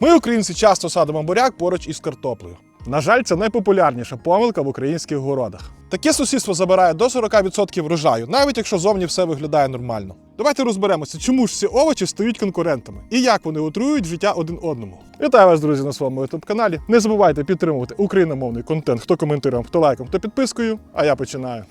Ми, українці, часто садимо буряк поруч із картоплею. На жаль, це найпопулярніша помилка в українських городах. Таке сусідство забирає до 40% врожаю, навіть якщо зовні все виглядає нормально. Давайте розберемося, чому ж ці овочі стають конкурентами і як вони отруюють життя один одному. Вітаю вас, друзі, на своєму youtube каналі. Не забувайте підтримувати україномовний контент, хто коментарем, хто лайком, хто підпискою. А я починаю.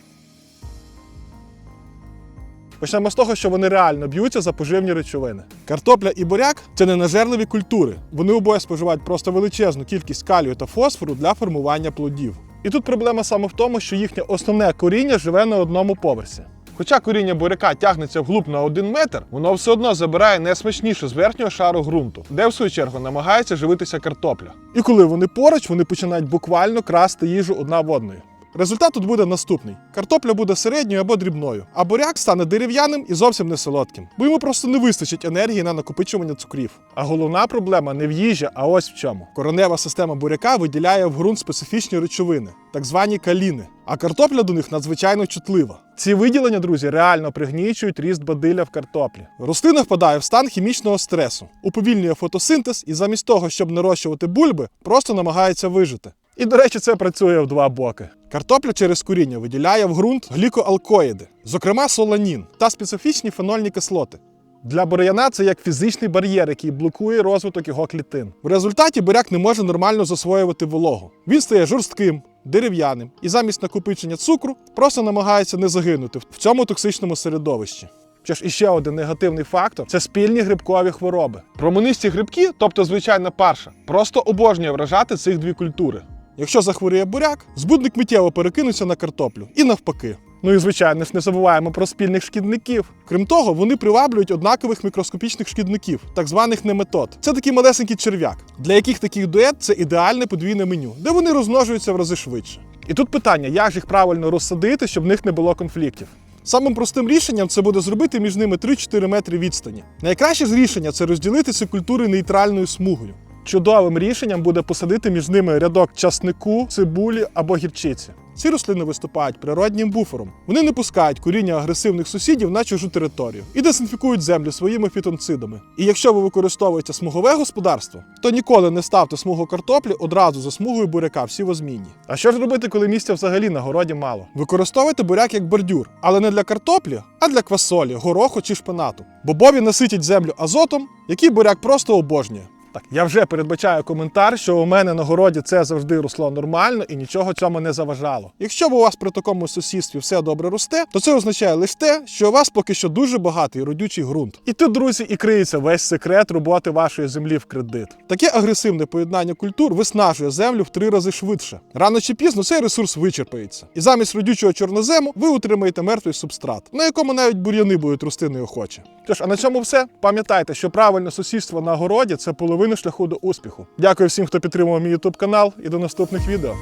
Почнемо з того, що вони реально б'ються за поживні речовини. Картопля і буряк це не нажерливі культури. Вони обоє споживають просто величезну кількість калію та фосфору для формування плодів. І тут проблема саме в тому, що їхнє основне коріння живе на одному поверсі. Хоча коріння буряка тягнеться вглуб на один метр, воно все одно забирає найсмачніше з верхнього шару ґрунту, де в свою чергу намагається живитися картопля. І коли вони поруч, вони починають буквально красти їжу одна в одної. Результат тут буде наступний: картопля буде середньою або дрібною, а буряк стане дерев'яним і зовсім не солодким, бо йому просто не вистачить енергії на накопичування цукрів. А головна проблема не в їжі, а ось в чому. Коронева система буряка виділяє в ґрунт специфічні речовини, так звані каліни. А картопля до них надзвичайно чутлива. Ці виділення, друзі, реально пригнічують ріст бадилля в картоплі. Рослина впадає в стан хімічного стресу, уповільнює фотосинтез і замість того, щоб нарощувати бульби, просто намагається вижити. І, до речі, це працює в два боки. Картопля через куріння виділяє в ґрунт глікоалкоїди, зокрема соланін та специфічні фенольні кислоти. Для бур'яна це як фізичний бар'єр, який блокує розвиток його клітин. В результаті буряк не може нормально засвоювати вологу. Він стає жорстким, дерев'яним і замість накопичення цукру просто намагається не загинути в цьому токсичному середовищі. Що ж, іще один негативний фактор це спільні грибкові хвороби. Променисті грибки, тобто звичайна парша, просто обожнює вражати цих дві культури. Якщо захворіє буряк, збудник миттєво перекинуться на картоплю і навпаки. Ну і звичайно ж не забуваємо про спільних шкідників. Крім того, вони приваблюють однакових мікроскопічних шкідників, так званих неметод. Це такий малесенький черв'як, для яких таких дует це ідеальне подвійне меню, де вони розмножуються в рази швидше. І тут питання, як ж їх правильно розсадити, щоб в них не було конфліктів. Самим простим рішенням це буде зробити між ними 3-4 метри відстані. Найкраще з рішення це розділити ці культури нейтральною смугою. Чудовим рішенням буде посадити між ними рядок часнику, цибулі або гірчиці. Ці рослини виступають природнім буфером. Вони не пускають коріння агресивних сусідів на чужу територію і дезінфікують землю своїми фітонцидами. І якщо ви використовуєте смугове господарство, то ніколи не ставте смугу картоплі одразу за смугою буряка всі возмінні. А що ж робити, коли місця взагалі на городі мало? Використовуйте буряк як бордюр, але не для картоплі, а для квасолі, гороху чи шпинату. Бобові наситять землю азотом, який буряк просто обожнює. Так, я вже передбачаю коментар, що у мене на городі це завжди росло нормально і нічого цьому не заважало. Якщо у вас при такому сусідстві все добре росте, то це означає лише те, що у вас поки що дуже багатий родючий ґрунт. І тут, друзі, і криється весь секрет роботи вашої землі в кредит. Таке агресивне поєднання культур виснажує землю в три рази швидше. Рано чи пізно цей ресурс вичерпається. І замість родючого чорнозему ви отримаєте мертвий субстрат, на якому навіть бур'яни будуть рости неохоче. Тож, а на цьому все. Пам'ятайте, що правильне сусідство на городі це половина шляху до успіху. Дякую всім, хто підтримував мій YouTube канал, і до наступних відео.